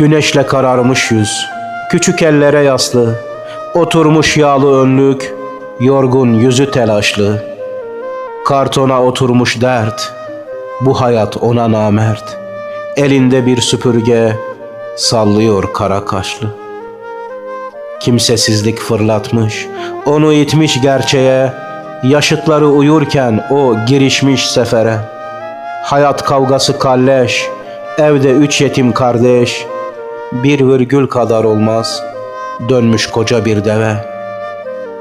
Güneşle kararmış yüz, küçük ellere yaslı, oturmuş yağlı önlük, yorgun yüzü telaşlı. Kartona oturmuş dert, bu hayat ona namert. Elinde bir süpürge, sallıyor kara kaşlı. Kimsesizlik fırlatmış, onu itmiş gerçeğe, yaşıtları uyurken o girişmiş sefere. Hayat kavgası kalleş, evde üç yetim kardeş, bir virgül kadar olmaz, dönmüş koca bir deve.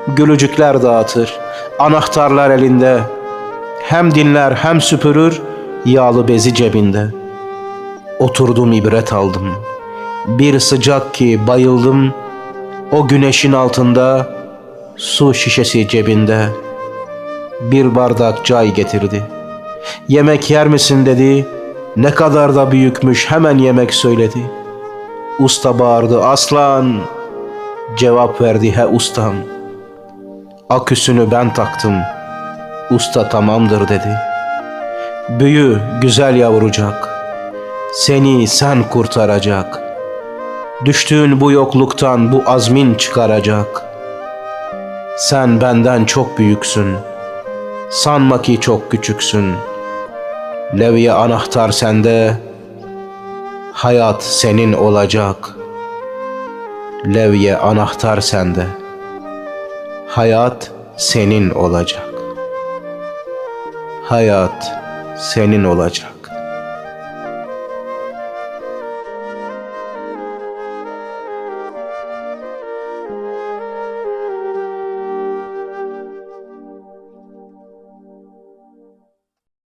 Gülücükler dağıtır, anahtarlar elinde, hem dinler hem süpürür, yağlı bezi cebinde. Oturdum ibret aldım, bir sıcak ki bayıldım, o güneşin altında, su şişesi cebinde, bir bardak çay getirdi. Yemek yer misin dedi, ne kadar da büyükmüş hemen yemek söyledi. Usta bağırdı aslan, cevap verdi he ustam. Aküsünü ben taktım, usta tamamdır dedi. Büyü güzel yavrucak, seni sen kurtaracak. Düştüğün bu yokluktan bu azmin çıkaracak. Sen benden çok büyüksün, sanma ki çok küçüksün. Levye anahtar sende, hayat senin olacak. Levye anahtar sende, hayat senin olacak. Hayat senin olacak.